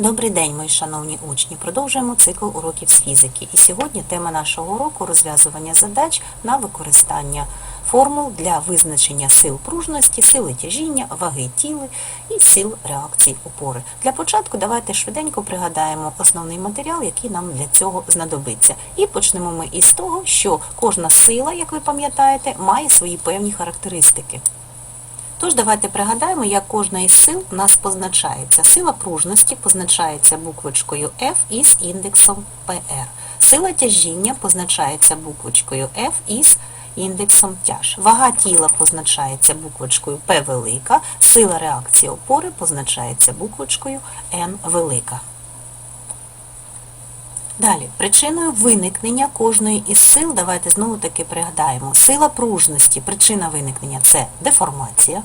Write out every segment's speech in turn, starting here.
Добрий день, мої шановні учні. Продовжуємо цикл уроків з фізики. І сьогодні тема нашого уроку розв'язування задач на використання формул для визначення сил пружності, сили тяжіння, ваги тіла і сил реакції опори. Для початку давайте швиденько пригадаємо основний матеріал, який нам для цього знадобиться. І почнемо ми із того, що кожна сила, як ви пам'ятаєте, має свої певні характеристики. Тож давайте пригадаємо, як кожна із сил у нас позначається. Сила пружності позначається буквочкою F із індексом PR. Сила тяжіння позначається буквочкою F із індексом тяж. Вага тіла позначається буквочкою P велика, сила реакції опори позначається буквочкою N велика. Далі, причиною виникнення кожної із сил, давайте знову таки пригадаємо. Сила пружності, причина виникнення це деформація.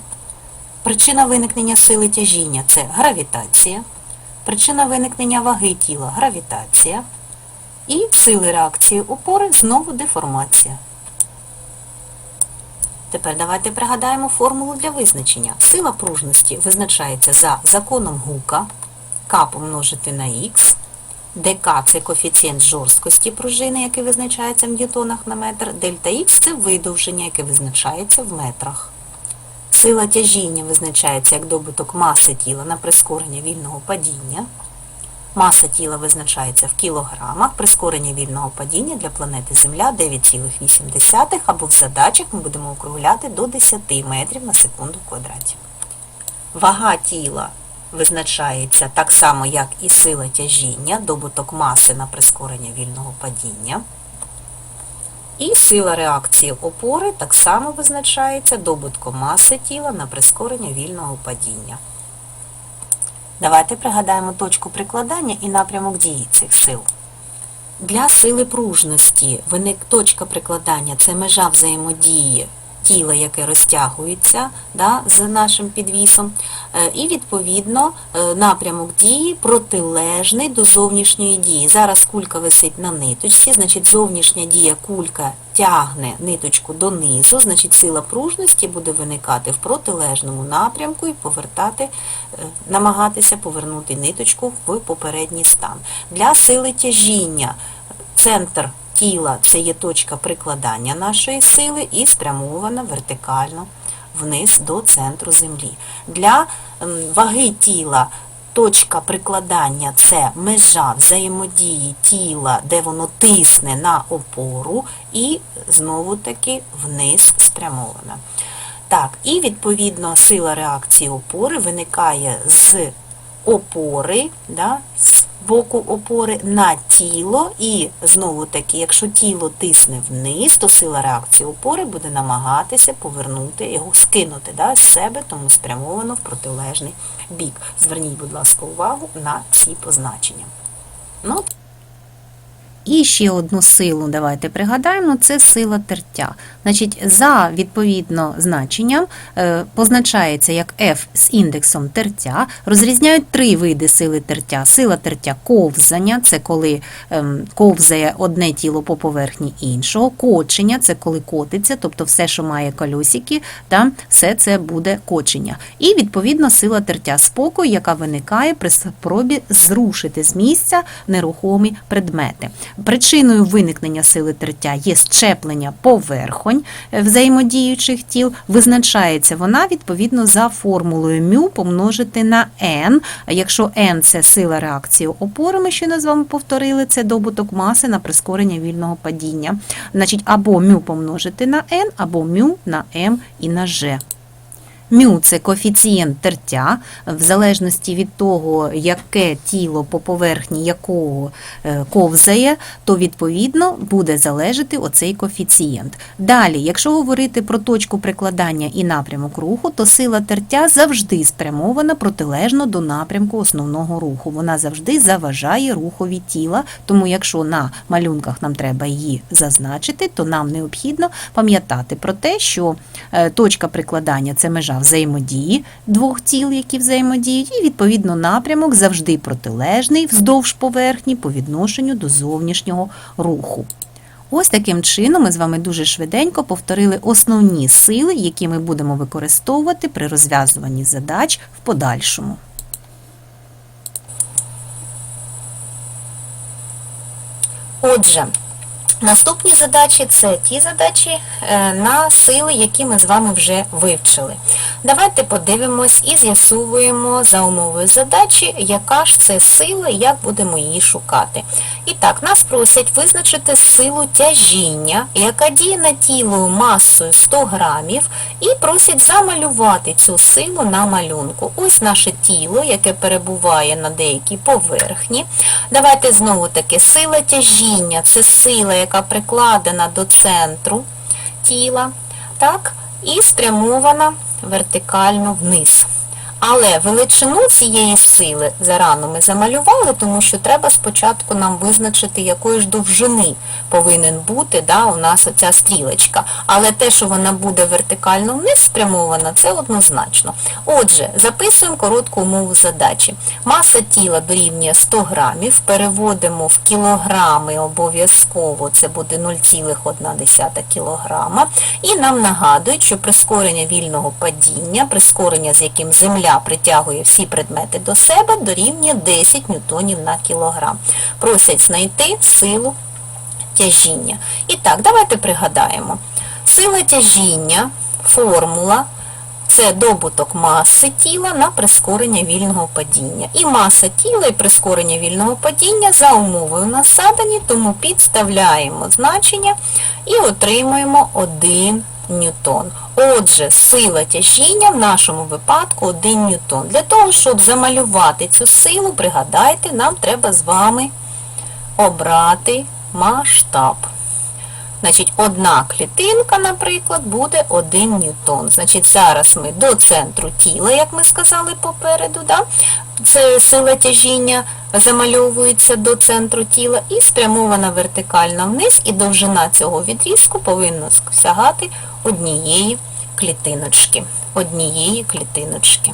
Причина виникнення сили тяжіння це гравітація. Причина виникнення ваги тіла гравітація. І сили реакції опори знову деформація. Тепер давайте пригадаємо формулу для визначення. Сила пружності визначається за законом Гука, К помножити на Х, ДК це коефіцієнт жорсткості пружини, який визначається в ньютонах на метр, дельта Х це видовження, яке визначається в метрах. Сила тяжіння визначається як добуток маси тіла на прискорення вільного падіння. Маса тіла визначається в кілограмах, прискорення вільного падіння для планети Земля 9,8 або в задачах ми будемо округляти до 10 метрів на секунду в квадраті. Вага тіла визначається так само, як і сила тяжіння, добуток маси на прискорення вільного падіння. І сила реакції опори так само визначається добутком маси тіла на прискорення вільного падіння. Давайте пригадаємо точку прикладання і напрямок дії цих сил. Для сили пружності виник точка прикладання це межа взаємодії тіла, яке розтягується да, з нашим підвісом, Е, і відповідно е, напрямок дії протилежний до зовнішньої дії. Зараз кулька висить на ниточці, значить зовнішня дія кулька тягне ниточку донизу, значить сила пружності буде виникати в протилежному напрямку і повертати, е, намагатися повернути ниточку в попередній стан. Для сили тяжіння центр тіла це є точка прикладання нашої сили і спрямована вертикально вниз до центру землі. Для ваги тіла точка прикладання це межа взаємодії тіла, де воно тисне на опору і знову таки вниз спрямована. Так, і відповідно сила реакції опори виникає з опори, да, з боку опори на тіло, і знову таки, якщо тіло тисне вниз, то сила реакції опори буде намагатися повернути його, скинути да, з себе, тому спрямовано в протилежний бік. Зверніть, будь ласка, увагу на ці позначення. Ну, і ще одну силу давайте пригадаємо, це сила тертя. Значить, за відповідно значенням е, позначається як F з індексом тертя. Розрізняють три види сили тертя. Сила тертя ковзання це коли ем, ковзає одне тіло по поверхні іншого, кочення це коли котиться, тобто все, що має колесики, та все це буде кочення. І відповідно сила тертя спокою, яка виникає при спробі зрушити з місця нерухомі предмети. Причиною виникнення сили тертя є щеплення поверхонь е, взаємодіючих тіл. Визначається вона відповідно за формулою μ помножити на n. Якщо n – це сила реакції опори, ми ще з вами повторили, це добуток маси на прискорення вільного падіння. Значить, або μ помножити на n, або μ на m і на g. Мю це коефіцієнт тертя, в залежності від того, яке тіло по поверхні якого е, ковзає, то відповідно буде залежати оцей коефіцієнт. Далі, якщо говорити про точку прикладання і напрямок руху, то сила тертя завжди спрямована протилежно до напрямку основного руху. Вона завжди заважає рухові тіла, тому якщо на малюнках нам треба її зазначити, то нам необхідно пам'ятати про те, що е, точка прикладання це межа точка взаємодії двох тіл, які взаємодіють, і відповідно напрямок завжди протилежний вздовж поверхні по відношенню до зовнішнього руху. Ось таким чином ми з вами дуже швиденько повторили основні сили, які ми будемо використовувати при розв'язуванні задач в подальшому. Отже. Наступні задачі це ті задачі е, на сили, які ми з вами вже вивчили. Давайте подивимось і з'ясуємо за умовою задачі, яка ж це сила і як будемо її шукати. І так, нас просять визначити силу тяжіння, яка діє на тіло масою 100 грамів, і просять замалювати цю силу на малюнку. Ось наше тіло, яке перебуває на деякій поверхні. Давайте знову таки сила тяжіння це сила, яка прикладена до центру тіла, так, і спрямована вертикально вниз. Але величину цієї сили зарано ми замалювали, тому що треба спочатку нам визначити, якої ж довжини повинен бути да, у нас оця стрілочка. Але те, що вона буде вертикально вниз спрямована, це однозначно. Отже, записуємо коротку умову задачі. Маса тіла дорівнює 100 грамів, переводимо в кілограми обов'язково, це буде 0,1 кілограма. І нам нагадують, що прискорення вільного падіння, прискорення, з яким земля притягує всі предмети до себе, дорівнює 10 ньютонів на кілограм. Просять знайти силу тяжіння. І так, давайте пригадаємо. Сила тяжіння, формула, це добуток маси тіла на прискорення вільного падіння. І маса тіла і прискорення вільного падіння за умовою у нас задані, тому підставляємо значення і отримуємо 1 ньютон. Отже, сила тяжіння в нашому випадку 1 ньютон. Для того, щоб замалювати цю силу, пригадайте, нам треба з вами обрати масштаб. Значить, одна клітинка, наприклад, буде 1 ньютон. Значить, зараз ми до центру тіла, як ми сказали попереду, да? це сила тяжіння замальовується до центру тіла і спрямована вертикально вниз, і довжина цього відрізку повинна сягати однієї клітиночки. Однієї клітиночки.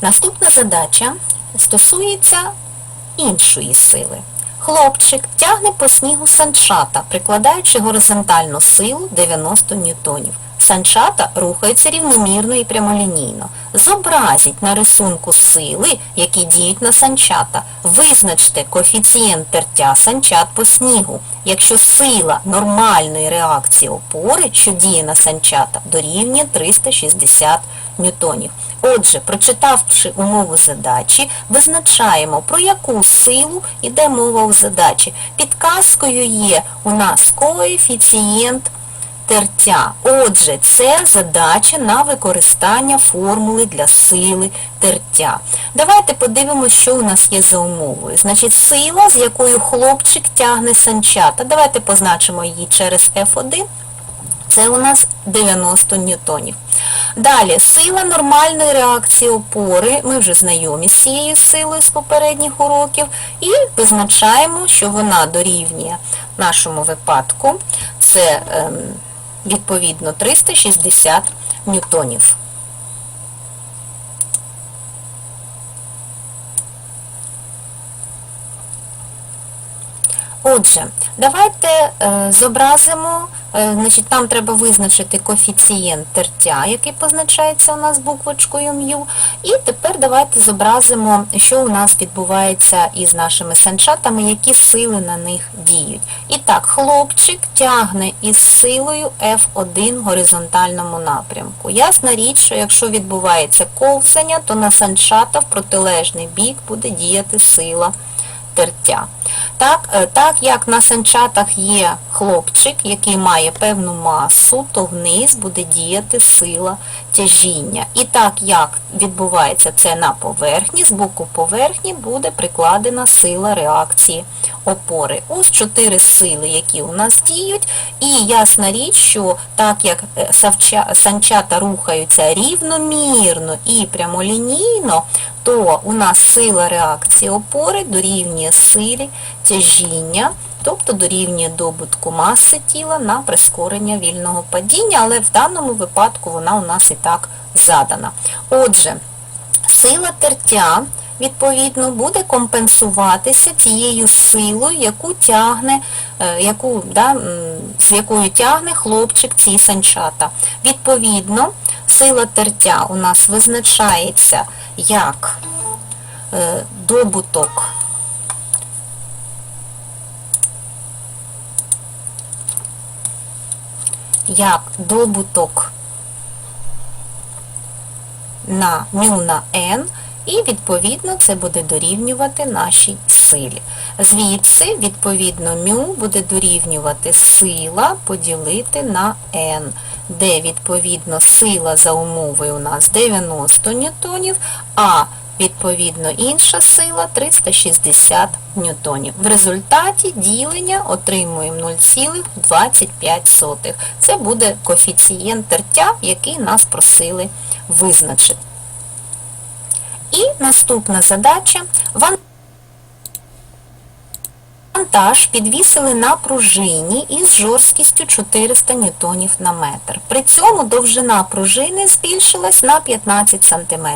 Наступна задача стосується іншої сили. Хлопчик тягне по снігу санчата, прикладаючи горизонтальну силу 90 ньютонів. Санчата рухаються рівномірно і прямолінійно. Зобразіть на рисунку сили, які діють на санчата. Визначте коефіцієнт тертя санчат по снігу. Якщо сила нормальної реакції опори, що діє на санчата, дорівнює 360 ньютонів. Отже, прочитавши умову задачі, визначаємо, про яку силу йде мова у задачі. Підказкою є у нас коефіцієнт тертя. Отже, це задача на використання формули для сили тертя. Давайте подивимося, що у нас є за умовою. Значить, сила, з якою хлопчик тягне санчата. Давайте позначимо її через F1. Це у нас 90 ньютонів. Далі, сила нормальної реакції опори, ми вже знайомі з цією силою з попередніх уроків, і визначаємо, що вона дорівнює в нашому випадку, це ем, відповідно 360 ньютонів. Отже, давайте е, зобразимо, е, значить, нам треба визначити коефіцієнт тертя, який позначається у нас буквочкою м'ю. І тепер давайте зобразимо, що у нас відбувається із нашими санчатами, які сили на них діють. І так, хлопчик тягне із силою F1 в горизонтальному напрямку. Ясна річ, що якщо відбувається ковзання, то на санчата в протилежний бік буде діяти сила тертя. Так, е, так як на санчатах є хлопчик, який має певну масу, то вниз буде діяти сила тяжіння. І так як відбувається це на поверхні, з боку поверхні буде прикладена сила реакції опори. Ось чотири сили, які у нас діють. І ясна річ, що так як е, санчата рухаються рівномірно і прямолінійно, то у нас сила реакції опори дорівнює силі тяжіння, тобто дорівнює добутку маси тіла на прискорення вільного падіння, але в даному випадку вона у нас і так задана. Отже, сила тертя, відповідно, буде компенсуватися тією силою, яку тягне, е, яку, да, з якою тягне хлопчик ці санчата. Відповідно, сила тертя у нас визначається як добуток як добуток на μ на n, і відповідно це буде дорівнювати нашій силі. Звідси, відповідно, μ буде дорівнювати сила поділити на n, де відповідно сила за умовою у нас 90 ньютонів, а відповідно інша сила 360 ньютонів. В результаті ділення отримуємо 0,25. Це буде коефіцієнт тертя, який нас просили визначити. І наступна задача. Ван- Вантаж підвісили на пружині із жорсткістю 400 ньютонів на метр. При цьому довжина пружини збільшилась на 15 см.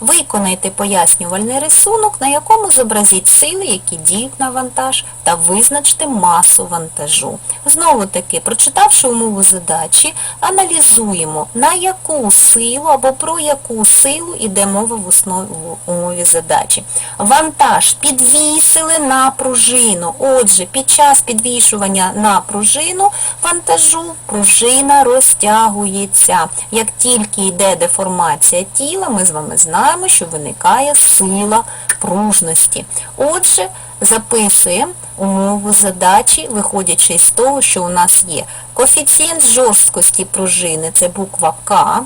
Виконайте пояснювальний рисунок, на якому зобразіть сили, які діють на вантаж, та визначте масу вантажу. Знову таки, прочитавши умову задачі, аналізуємо, на яку силу або про яку силу йде мова в основі умові задачі. Вантаж підвісили на пружину. Отже, під час підвішування на пружину вантажу пружина розтягується. Як тільки йде деформація тіла, ми з вами знаємо, що виникає сила пружності. Отже, записуємо умову задачі, виходячи з того, що у нас є коефіцієнт жорсткості пружини, це буква К,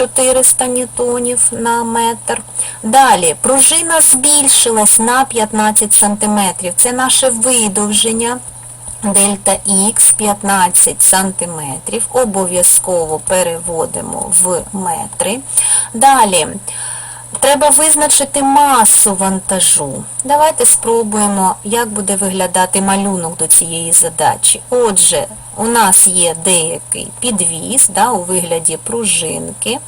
400 ньютонів на метр. Далі, пружина збільшилась на 15 см. Це наше видовження. Дельта Х 15 см. Обов'язково переводимо в метри. Далі, треба визначити масу вантажу. Давайте спробуємо, як буде виглядати малюнок до цієї задачі. Отже, у нас є деякий підвіс да, у вигляді пружинки,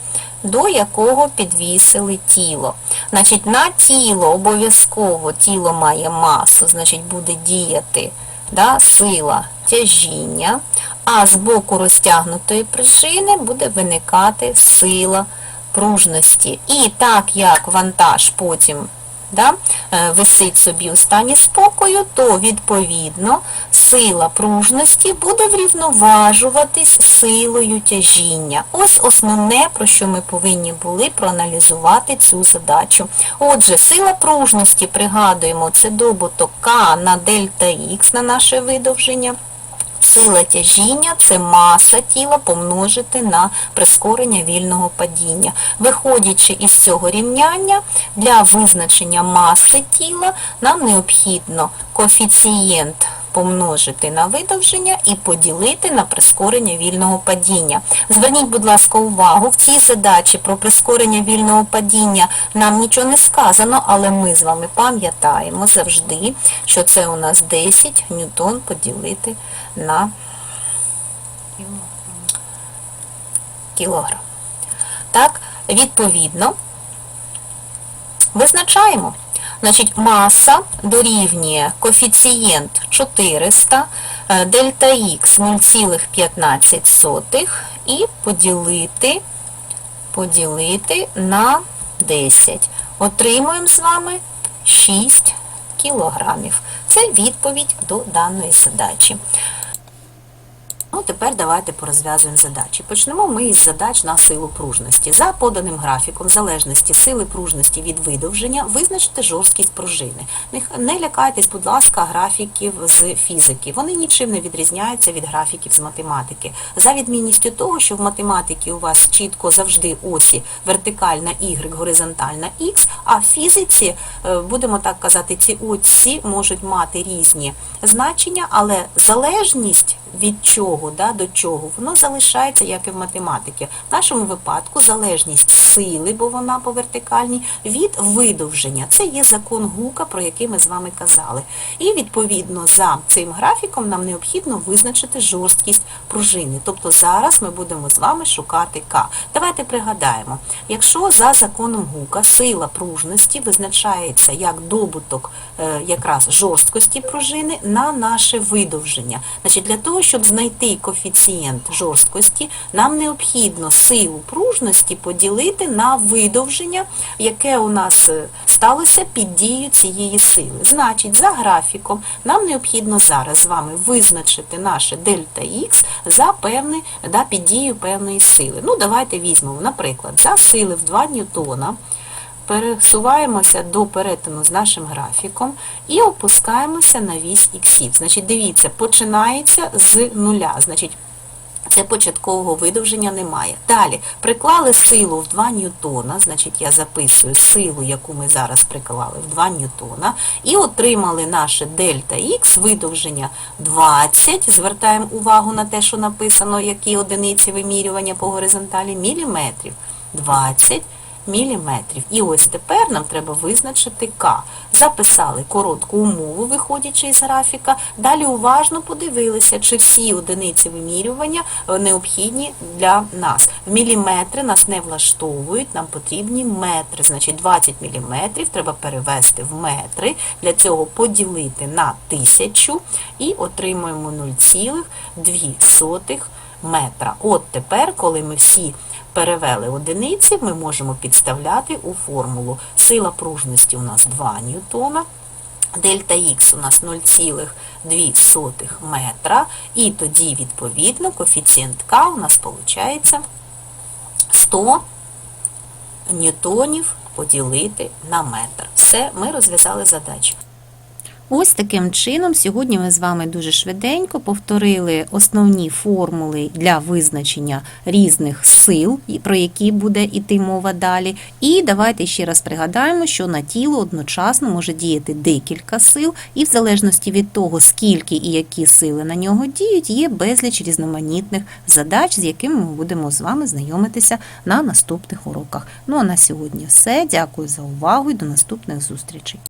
до якого підвісили тіло. Значить, на тіло обов'язково тіло має масу, значить буде діяти да, сила тяжіння, а з боку розтягнутої пружини буде виникати сила пружності. І так як вантаж потім да, е, висить собі у стані спокою, то відповідно сила пружності буде врівноважуватись силою тяжіння. Ось основне, про що ми повинні були проаналізувати цю задачу. Отже, сила пружності, пригадуємо, це добуток К на дельта Х на наше видовження. Сила тяжіння це маса тіла помножити на прискорення вільного падіння. Виходячи із цього рівняння, для визначення маси тіла нам необхідно коефіцієнт помножити на видовження і поділити на прискорення вільного падіння. Зверніть, будь ласка, увагу, в цій задачі про прискорення вільного падіння нам нічого не сказано, але ми з вами пам'ятаємо завжди, що це у нас 10 ньютон поділити на кілограм. Так, відповідно, визначаємо. Значить, маса дорівнює коефіцієнт 400, е, дельта Х 0,15 і поділити, поділити на 10. Отримуємо з вами 6 кілограмів. Це відповідь до даної задачі. Ну, тепер давайте порозв'язуємо задачі. Почнемо ми із задач на силу пружності. За поданим графіком залежності сили пружності від видовження визначте жорсткість пружини. Не, лякайтесь, будь ласка, графіків з фізики. Вони нічим не відрізняються від графіків з математики. За відмінністю того, що в математиці у вас чітко завжди осі вертикальна Y, горизонтальна X, а в фізиці, е, будемо так казати, ці осі можуть мати різні значення, але залежність від чого да, до чого, воно залишається, як і в математиці. В нашому випадку залежність сили, бо вона по вертикальній, від видовження. Це є закон Гука, про який ми з вами казали. І відповідно за цим графіком нам необхідно визначити жорсткість пружини. Тобто зараз ми будемо з вами шукати К. Давайте пригадаємо, якщо за законом Гука сила пружності визначається як добуток е, якраз жорсткості пружини на наше видовження. Значить, для того, щоб знайти коефіцієнт жорсткості, нам необхідно силу пружності поділити на видовження, яке у нас е, сталося під дією цієї сили. Значить, за графіком нам необхідно зараз з вами визначити наше дельта Х за певний, да, під дією певної сили. Ну, давайте візьмемо, наприклад, за сили в 2 ньютона пересуваємося до перетину з нашим графіком і опускаємося на вісь іксів. Значить, дивіться, починається з нуля. Значить, початкового видовження немає. Далі, приклали силу в 2 ньютона, значить я записую силу, яку ми зараз приклали в 2 ньютона, і отримали наше дельта Х, видовження 20, звертаємо увагу на те, що написано, які одиниці вимірювання по горизонталі, міліметрів. 20 міліметрів. І ось тепер нам треба визначити К. Записали коротку умову, виходячи із графіка. Далі уважно подивилися, чи всі одиниці вимірювання е, необхідні для нас. Міліметри нас не влаштовують, нам потрібні метри. Значить, 20 міліметрів треба перевести в метри. Для цього поділити на тисячу і отримуємо 0,2 метра. От тепер, коли ми всі перевели одиниці, ми можемо підставляти у формулу. Сила пружності у нас 2 ньютона, дельта Х у нас 0,2 метра, і тоді, відповідно, коефіцієнт К у нас виходить 100 ньютонів поділити на метр. Все, ми розв'язали задачу. Ось таким чином сьогодні ми з вами дуже швиденько повторили основні формули для визначення різних сил, про які буде йти мова далі. І давайте ще раз пригадаємо, що на тіло одночасно може діяти декілька сил, і в залежності від того, скільки і які сили на нього діють, є безліч різноманітних задач, з якими ми будемо з вами знайомитися на наступних уроках. Ну а на сьогодні все. Дякую за увагу і до наступних зустрічей.